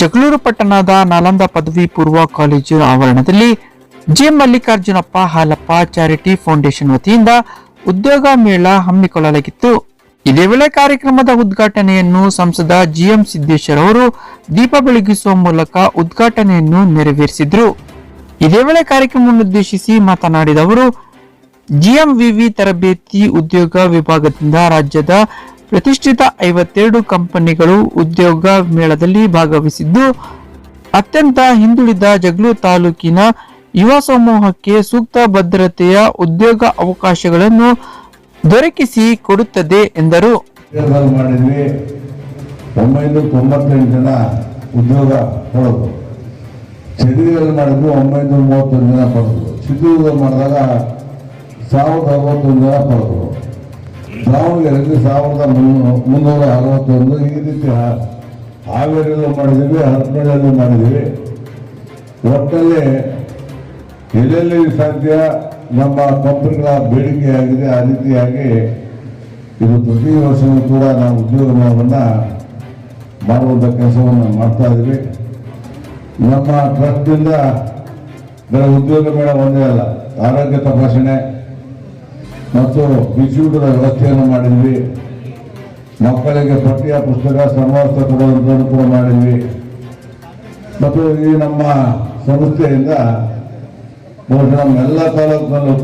ಜಗಳೂರು ಪಟ್ಟಣದ ನಾಲಂದ ಪದವಿ ಪೂರ್ವ ಕಾಲೇಜು ಆವರಣದಲ್ಲಿ J Mallikarjunappa Halappa charity foundation ವತಿಯಿಂದ ಉದ್ಯೋಗ ಮೇಳ ಹಮ್ಮಿಕೊಳ್ಳಲಾಗಿತ್ತು. ಇದೇ ವೇಳೆ ಕಾರ್ಯಕ್ರಮದ ಉದ್ಘಾಟನೆಯನ್ನು ಸಂಸದ ಜಿಎಂ ಸಿದ್ದೇಶ್ವರ್ ಅವರು ದೀಪ ಬೆಳಗಿಸುವ ಮೂಲಕ ಉದ್ಘಾಟನೆಯನ್ನು ನೆರವೇರಿಸಿದ್ರು. ಇದೇ ವೇಳೆ ಕಾರ್ಯಕ್ರಮವನ್ನುದ್ದೇಶಿಸಿ ಮಾತನಾಡಿದ ಅವರು ಜಿಎಂವಿವಿ ತರಬೇತಿ ಉದ್ಯೋಗ ವಿಭಾಗದಿಂದ ರಾಜ್ಯದ ಪ್ರತಿಷ್ಠಿತ ಐವತ್ತೆರಡು ಕಂಪನಿಗಳು ಉದ್ಯೋಗ ಮೇಳದಲ್ಲಿ ಭಾಗವಹಿಸಿದ್ದು, ಅತ್ಯಂತ ಹಿಂದುಳಿದ ಜಗ್ಲು ತಾಲೂಕಿನ ಯುವ ಸಮೂಹಕ್ಕೆ ಸೂಕ್ತ ಭದ್ರತೆಯ ಉದ್ಯೋಗ ಅವಕಾಶಗಳನ್ನು ದೊರಕಿಸಿ ಕೊಡುತ್ತದೆ ಎಂದರು. ಮಾಡಿದ್ವಿ ಒಂಬೈನೂರ ತೊಂಬತ್ತೆಂಟು ಜನ ಉದ್ಯೋಗ ಕೊಡೋದು. ಮಾಡಿದ್ವಿ ಒಂಬೈನೂರ ಮೂವತ್ತೊಂದು ಜನ ಪಡೆದು ಚಿತ್ರದುರ್ಗ ಮಾಡಿದಾಗ ಸಾವಿರದ ಅರವತ್ತೊಂದು ಜನ ಪಡೆದ್ರು ದಾವಣಗೆರೆಯಲ್ಲಿ ಸಾವಿರದ ಮುನ್ನೂ- ಮುನ್ನೂರ ಅರವತ್ತೊಂದು ಈ ರೀತಿ ಹಾವೇರಿಯಲ್ಲಿ ಮಾಡಿದ್ದೀವಿ ಹರಪನಹಳ್ಳಿಯಲ್ಲೂ ಮಾಡಿದ್ದೀವಿ. ಒಟ್ಟಲ್ಲಿ ಎಲ್ಲೆಲ್ಲಿ ಸಾಧ್ಯ? ನಮ್ಮ ಕಂಪನಿಗಳ ಬೇಡಿಕೆ ಆಗಿದೆ ಆ ರೀತಿಯಾಗಿ ಇದು ಪ್ರತಿ ವರ್ಷವೂ ಕೂಡ ನಾವು ಉದ್ಯೋಗ ಮೇಳವನ್ನ ಮಾಡುವಂಥ ಕೆಲಸವನ್ನು ಮಾಡ್ತಾ ಇದ್ದೀವಿ ನಮ್ಮ ಟ್ರಸ್ಟಿಂದ ಬೇರೆ ಉದ್ಯೋಗ ಮೇಳ ಒಂದೇ ಅಲ್ಲ, ಆರೋಗ್ಯ ತಪಾಸಣೆ ಮತ್ತು ಬಿಸಿಯೂಟದ ವ್ಯವಸ್ಥೆಯನ್ನು ಮಾಡಿದ್ವಿ. ಮಕ್ಕಳಿಗೆ ಪಠ್ಯ, ಪುಸ್ತಕ ಸಮವಸ್ತ್ರ ಕೊಡುವಂಥದ್ದು ಕೂಡ ಮಾಡಿದ್ವಿ. ಮತ್ತು ಈ ನಮ್ಮ ಸಂಸ್ಥೆಯಿಂದ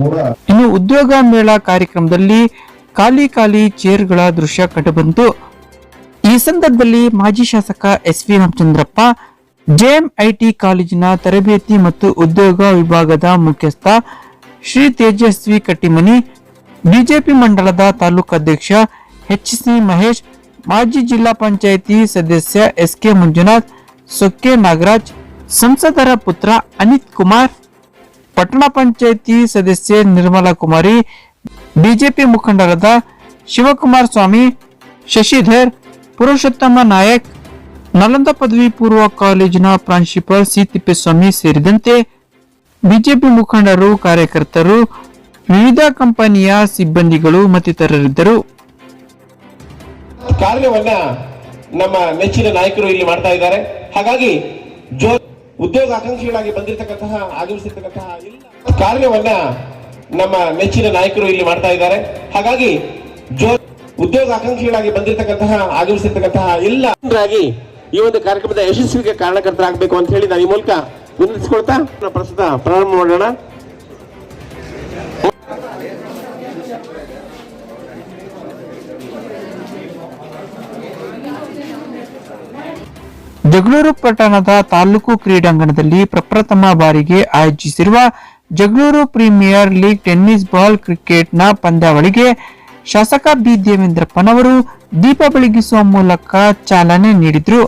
ಕೂಡ ಇನ್ನು ಉದ್ಯೋಗ ಮೇಳ ಕಾರ್ಯಕ್ರಮದಲ್ಲಿ ಖಾಲಿ ಖಾಲಿ ಚೇರ್ಗಳ ದೃಶ್ಯ ಕಂಡುಬಂತು. ಈ ಸಂದರ್ಭದಲ್ಲಿ ಮಾಜಿ ಶಾಸಕ ಎಸ್ ವಿ ರಾಮಚಂದ್ರಪ್ಪ, ಜೆಎಂಐಟಿ ಕಾಲೇಜಿನ ತರಬೇತಿ ಮತ್ತು ಉದ್ಯೋಗ ವಿಭಾಗದ ಮುಖ್ಯಸ್ಥ ಶ್ರೀ ತೇಜಸ್ವಿ ಕಟ್ಟಿಮನಿ ಬಿಜೆಪಿ ಮಂಡಲದ ತಾಲೂಕು ಅಧ್ಯಕ್ಷ ಎಚ್ ಸಿ ಮಹೇಶ್, ಮಾಜಿ ಜಿಲ್ಲಾ ಪಂಚಾಯಿತಿ ಸದಸ್ಯ ಎಸ್ ಕೆ ಮಂಜುನಾಥ್, ಸೊಕ್ಕೆ ನಾಗರಾಜ್, ಸಂಸದರ ಪುತ್ರ ಅನಿತ್ ಕುಮಾರ್, ಪಟ್ಟಣ ಪಂಚಾಯಿತಿ ಸದಸ್ಯೆ ನಿರ್ಮಲಾ ಕುಮಾರಿ, ಬಿಜೆಪಿ ಮುಖಂಡರಾದ ಶಿವಕುಮಾರ್ ಸ್ವಾಮಿ, ಶಶಿಧರ್, ಪುರುಷೋತ್ತಮ ನಾಯಕ್, ನಲಂದ ಪದವಿ ಪೂರ್ವ ಕಾಲೇಜಿನ ಪ್ರಾಂಶುಪಾಲ್ ಸಿ ತಿಪ್ಪೇಸ್ವಾಮಿ ಸೇರಿದಂತೆ ಬಿಜೆಪಿ ಮುಖಂಡರು, ಕಾರ್ಯಕರ್ತರು ವಿವಿಧ ಕಂಪನಿಯ ಸಿಬ್ಬಂದಿಗಳು ಮತ್ತಿತರರಿದ್ದರು. ಕಾರ್ಯವನ್ನ ನಮ್ಮ ನೆಚ್ಚಿನ ನಾಯಕರು ಇಲ್ಲಿ ಮಾಡ್ತಾ ಇದ್ದಾರೆ. ಹಾಗಾಗಿ ಜೋ ಉದ್ಯೋಗ ಆಕಾಂಕ್ಷಿಗಳಾಗಿ ಬಂದಿರತಕ್ಕಂತಹ ಆಗಮಿಸಿರ್ತಕ್ಕಂತಹ ಕಾರ್ಯವನ್ನ ನಮ್ಮ ನೆಚ್ಚಿನ ನಾಯಕರು ಇಲ್ಲಿ ಮಾಡ್ತಾ ಇದ್ದಾರೆ. ಹಾಗಾಗಿ ಜೋ ಉದ್ಯೋಗ ಆಕಾಂಕ್ಷಿಗಳಾಗಿ ಬಂದಿರತಕ್ಕಂತಹ ಆಗಮಿಸಿರ್ತಕ್ಕಂತಹ ಎಲ್ಲ ಈ ಒಂದು ಕಾರ್ಯಕ್ರಮದ ಯಶಸ್ವಿಗೆ ಕಾರಣಕರ್ತರಾಗಬೇಕು ಅಂತ ಹೇಳಿ ನಾನು ಈ ಮೂಲಕ ವಿನಂತಿಸಿಕೊಳ್ತಾ ಪ್ರಸ್ತುತ ಪ್ರಾರಂಭ ಮಾಡೋಣ. ಜಗಳೂರು ಪಟ್ಟಣದ ತಾಲೂಕು ಕ್ರೀಡಾಂಗಣದಲ್ಲಿ ಪ್ರಪ್ರಥಮ ಬಾರಿಗೆ ಆಯೋಜಿಸಿರುವ Jagalur premier league tennis ball ಕ್ರಿಕೆಟ್ನ ಪಂದ್ಯಾವಳಿಗೆ ಶಾಸಕ ಬಿ. ದೇವೇಂದ್ರಪ್ಪನವರು ದೀಪ ಬೆಳಗಿಸುವ ಮೂಲಕ ಚಾಲನೆ ನೀಡಿದ್ರು.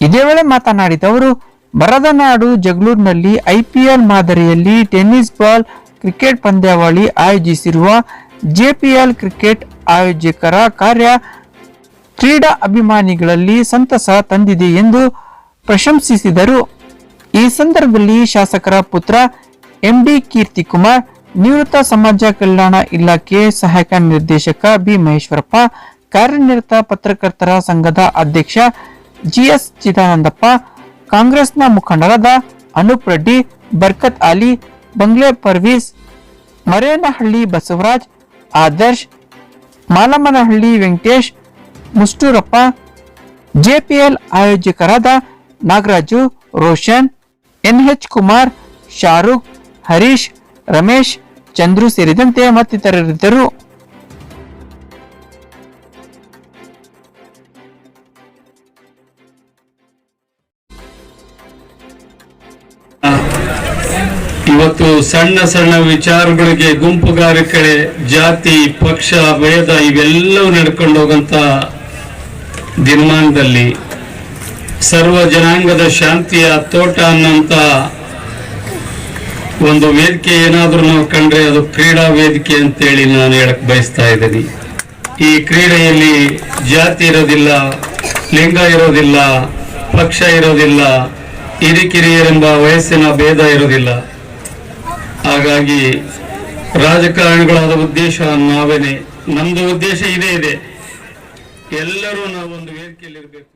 ಇದೇ ವೇಳೆ ಮಾತನಾಡಿದ ಅವರು ಬರದ ನಾಡು ಜಗಳೂರಿನಲ್ಲಿ ಐಪಿಎಲ್ ಮಾದರಿಯಲ್ಲಿ ಟೆನ್ನಿಸ್ ಬಾಲ್ ಕ್ರಿಕೆಟ್ ಪಂದ್ಯಾವಳಿ ಆಯೋಜಿಸಿರುವ ಜೆಪಿಎಲ್ ಕ್ರಿಕೆಟ್ ಆಯೋಜಕರ ಕಾರ್ಯ ಕ್ರೀಡಾ ಅಭಿಮಾನಿಗಳಲ್ಲಿ ಸಂತಸ ತಂದಿದೆ ಎಂದು ಪ್ರಶಂಸಿಸಿದರು. ಈ ಸಂದರ್ಭದಲ್ಲಿ ಶಾಸಕರ ಪುತ್ರ ಎಂಡಿ ಕೀರ್ತಿ ಕುಮಾರ್ ನಿವೃತ್ತ ಸಮಾಜ ಕಲ್ಯಾಣ ಇಲಾಖೆ ಸಹಾಯಕ ನಿರ್ದೇಶಕ ಬಿ ಮಹೇಶ್ವರಪ್ಪ, ಕಾರ್ಯನಿರತ ಪತ್ರಕರ್ತರ ಸಂಘದ ಅಧ್ಯಕ್ಷ ಜಿಎಸ್ ಚಿದಾನಂದಪ್ಪ, ಕಾಂಗ್ರೆಸ್ನ ಮುಖಂಡರಾದ ಅನೂಪ್ ರೆಡ್ಡಿ, ಬರ್ಕತ್ ಅಲಿ ಬಂಗ್ಲೆ ಪರ್ವೀಸ್ ಮರೇನಹಳ್ಳಿ ಬಸವರಾಜ್, ಆದರ್ಶ್, ಮಾಲಮ್ಮನಹಳ್ಳಿ ವೆಂಕಟೇಶ್, ಮುಷ್ಟೂರಪ್ಪ, ಜೆಪಿಎಲ್ ಆಯೋಜಕರಾದ ನಾಗರಾಜು, ರೋಷನ್, ಎನ್ಎಚ್ ಕುಮಾರ್, ಶಾರುಖ್, ಹರೀಶ್, ರಮೇಶ್, ಚಂದ್ರು ಸೇರಿದಂತೆ ಮತ್ತಿತರರಿದ್ದರು. ಇವತ್ತು ಸಣ್ಣ ಸಣ್ಣ ವಿಚಾರಗಳಿಗೆ ಗುಂಪುಗಾರಿಕೆ, ಜಾತಿ, ಪಕ್ಷ, ಭೇದ ಇವೆಲ್ಲವೂ ನಡ್ಕೊಂಡು ಹೋಗಂತ ದಿನಮಾನದಲ್ಲಿ ಸರ್ವ ಜನಾಂಗದ ಶಾಂತಿಯ ತೋಟ ಅನ್ನಂತ ಒಂದು ವೇದಿಕೆ ಏನಾದರೂ ನಾವು ಕಂಡ್ರೆ ಅದು ಕ್ರೀಡಾ ವೇದಿಕೆ ಅಂತೇಳಿ ನಾನು ಹೇಳಕ್ ಬಯಸ್ತಾ ಇದ್ದೀನಿ. ಈ ಕ್ರೀಡೆಯಲ್ಲಿ ಜಾತಿ ಇರೋದಿಲ್ಲ, ಲಿಂಗ ಇರೋದಿಲ್ಲ, ಪಕ್ಷ ಇರೋದಿಲ್ಲ, ಹಿರಿಕಿರಿಯರೆಂಬ ವಯಸ್ಸಿನ ಭೇದ ಇರೋದಿಲ್ಲ. ಹಾಗಾಗಿ ರಾಜಕಾರಣಿಗಳಾದ ಉದ್ದೇಶ ನಾವೇನೆ ನಮ್ದು ಉದ್ದೇಶ ಇದೇ ಇದೆ. ಎಲ್ಲರೂ ನಾವೊಂದು ವೇದಿಕೆಯಲ್ಲಿರಬೇಕು.